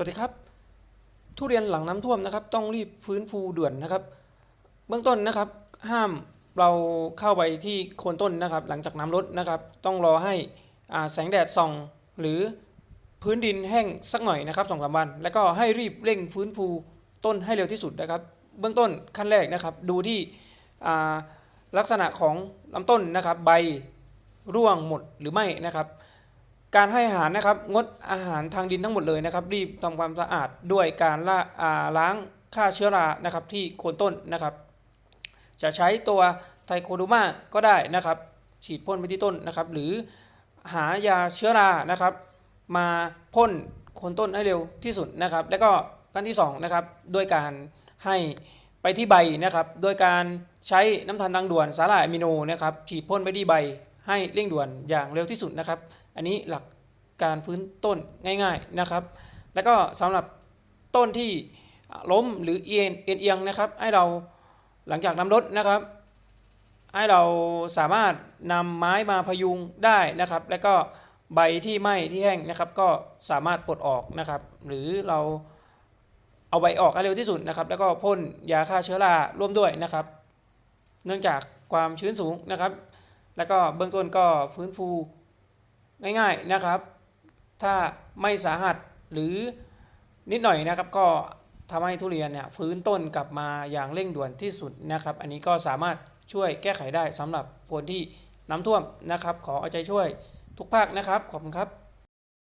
สวัสดีครับ ทุเรียนหลังน้ำท่วมนะครับ ต้องรีบฟื้นฟูด่วนนะครับ เบื้องต้นนะครับ ห้ามเราเข้าไปที่โคนต้นนะครับ หลังจากน้ำลดนะครับ ต้องรอให้แสงแดดส่อง หรือพื้นดินแห้งสักหน่อยนะครับสองสามวัน แล้วก็ให้รีบเร่งฟื้นฟูต้นให้เร็วที่สุดนะครับ เบื้องต้นขั้นแรกนะครับ ดูที่ลักษณะของลำต้นนะครับ ใบร่วงหมดหรือไม่นะครับ การให้อาหารนะครับงดอาหารทางดินทั้งหมดเลยนะครับ รีบทำความสะอาดด้วยการล่าล้างฆ่าเชื้อรานะครับที่โคนต้นนะครับ จะใช้ตัวไทโคโดมาก็ได้นะครับ ฉีดพ่นไปที่ต้นนะครับ หรือหายาเชื้อรานะครับ มาพ่นโคนต้นให้เร็วที่สุดนะครับ แล้วก็ขั้นที่สองนะครับด้วยการให้ไปที่ใบนะครับ โดยการใช้น้ำตาลทางด่วนสาหร่ายอะมิโนนะครับฉีดพ่นไปที่ใบ ให้เร่งด่วนอย่างเร็วที่สุดนะครับ อันนี้หลักการพื้นต้นง่าย ๆนะครับ แล้วก็สำหรับต้นที่ล้มหรือเอียงเอียงนะครับ ให้เราหลังจากนำรถนะครับ ให้เราสามารถนำไม้มาพยุงได้นะครับ แล้วก็ใบที่ไหม้ที่แห้งนะครับ ก็สามารถปลดออกนะครับ หรือเราเอาใบออกให้เร็วที่สุดนะครับ แล้วก็พ่นยาฆ่าเชื้อราร่วมด้วยนะครับ เนื่องจากความชื้นสูงนะครับ แล้วก็เบื้องต้นก็ฟื้นฟูง่ายๆนะครับ ถ้าไม่สาหัสหรือนิดหน่อยนะครับก็ทำให้ทุเรียนเนี่ยฟื้นต้นกลับมาอย่างเร่งด่วนที่สุดนะครับ อันนี้ก็สามารถช่วยแก้ไขได้สำหรับคนที่น้ำท่วมนะครับ ขอเอาใจช่วยทุกภาคนะครับ ขอบคุณครับ